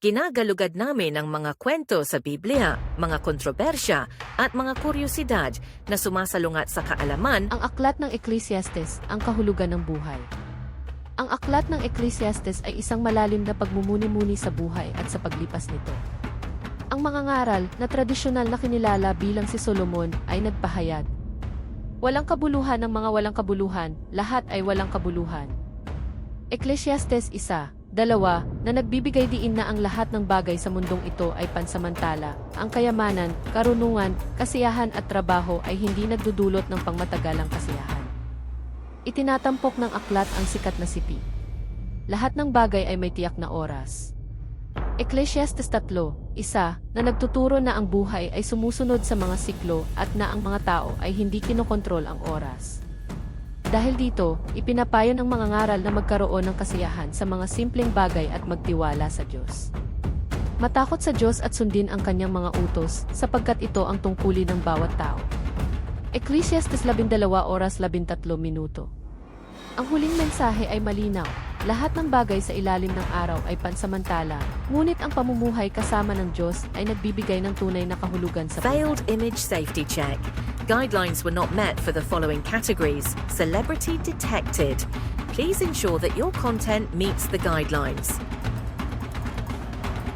Ginagalugad namin ang mga kwento sa Biblia, mga kontrobersya at mga kuryosidad na sumasalungat sa kaalaman Ang aklat ng Ecclesiastes, ang kahulugan ng buhay. Ang aklat ng Ecclesiastes ay isang malalim na pagmumuni-muni sa buhay at sa paglipas nito. Ang mga ngaral na tradisyonal na kinilala bilang si Solomon ay nagpahayag. Walang kabuluhan ng mga walang kabuluhan, lahat ay walang kabuluhan. Ecclesiastes 1, dalawa, na nagbibigay diin na ang lahat ng bagay sa mundong ito ay pansamantala. Ang kayamanan, karunungan, kasiyahan at trabaho ay hindi nagdudulot ng pangmatagalang kasiyahan. Itinatampok ng aklat ang sikat na sipi. Lahat ng bagay ay may tiyak na oras. Ecclesiastes 3, isa, na nagtuturo na ang buhay ay sumusunod sa mga siklo at na ang mga tao ay hindi kinokontrol ang oras. Dahil dito, ipinapayo ng mga ngaral na magkaroon ng kasiyahan sa mga simpleng bagay at magtiwala sa Diyos. Matakot sa Diyos at sundin ang kanyang mga utos, sapagkat ito ang tungkulin ng bawat tao. Ecclesiastes 12 oras 13 minuto. Ang huling mensahe ay malinaw. Lahat ng bagay sa ilalim ng araw ay pansamantala, ngunit ang pamumuhay kasama ng Diyos ay nagbibigay ng tunay na kahulugan sa. Failed image safety check. Guidelines were not met for the following categories. Celebrity detected. Please ensure that your content meets the guidelines.